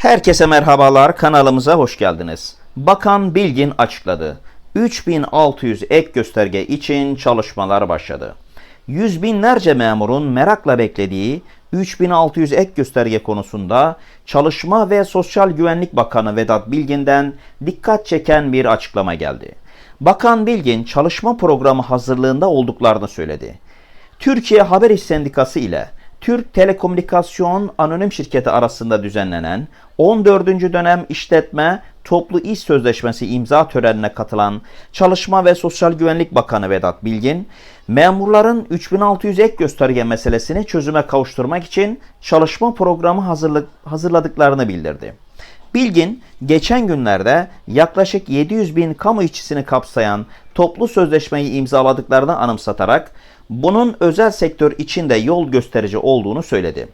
Herkese merhabalar, kanalımıza hoş geldiniz. Bakan Bilgin açıkladı. 3600 ek gösterge için çalışmalar başladı. Yüz binlerce memurun merakla beklediği 3600 ek gösterge konusunda Çalışma ve Sosyal Güvenlik Bakanı Vedat Bilgin'den dikkat çeken bir açıklama geldi. Bakan Bilgin çalışma programı hazırlığında olduklarını söyledi. Türkiye Haber İş Sendikası ile Türk Telekomünikasyon Anonim Şirketi arasında düzenlenen 14. dönem işletme toplu iş sözleşmesi imza törenine katılan Çalışma ve Sosyal Güvenlik Bakanı Vedat Bilgin, memurların 3600 ek gösterge meselesini çözüme kavuşturmak için çalışma programı hazırladıklarını bildirdi. Bilgin, geçen günlerde yaklaşık 700 bin kamu işçisini kapsayan toplu sözleşmeyi imzaladıklarını anımsatarak bunun özel sektör içinde yol gösterici olduğunu söyledi.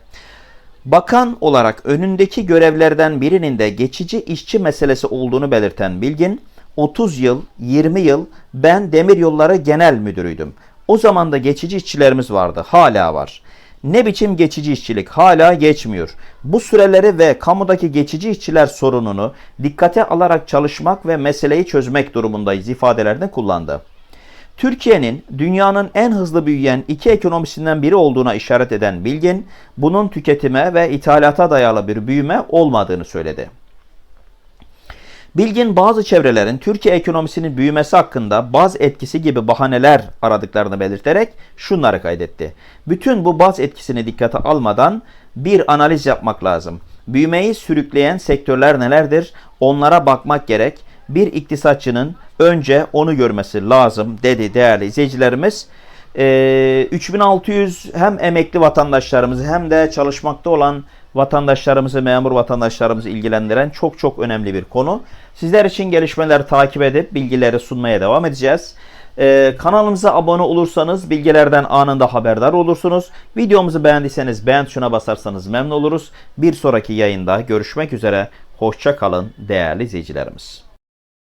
Bakan olarak önündeki görevlerden birinin de geçici işçi meselesi olduğunu belirten Bilgin, 30 yıl, 20 yıl ben Demiryolları Genel Müdürüydüm. O zaman da geçici işçilerimiz vardı, hala var. Ne biçim geçici işçilik hala geçmiyor. Bu süreleri ve kamudaki geçici işçiler sorununu dikkate alarak çalışmak ve meseleyi çözmek durumundayız ifadelerini kullandı. Türkiye'nin dünyanın en hızlı büyüyen iki ekonomisinden biri olduğuna işaret eden Bilgin, bunun tüketime ve ithalata dayalı bir büyüme olmadığını söyledi. Bilgin bazı çevrelerin Türkiye ekonomisinin büyümesi hakkında baz etkisi gibi bahaneler aradıklarını belirterek şunları kaydetti. Bütün bu baz etkisini dikkate almadan bir analiz yapmak lazım. Büyümeyi sürükleyen sektörler nelerdir? Onlara bakmak gerek. Bir iktisatçının önce onu görmesi lazım dedi değerli izleyicilerimiz. Ee, 3600 hem emekli vatandaşlarımızı hem de çalışmakta olan vatandaşlarımızı, memur vatandaşlarımızı ilgilendiren çok çok önemli bir konu. Sizler için gelişmeleri takip edip bilgileri sunmaya devam edeceğiz. Ee, kanalımıza abone olursanız bilgilerden anında haberdar olursunuz. Videomuzu beğendiyseniz beğen tuşuna basarsanız memnun oluruz. Bir sonraki yayında görüşmek üzere. Hoşça kalın değerli izleyicilerimiz.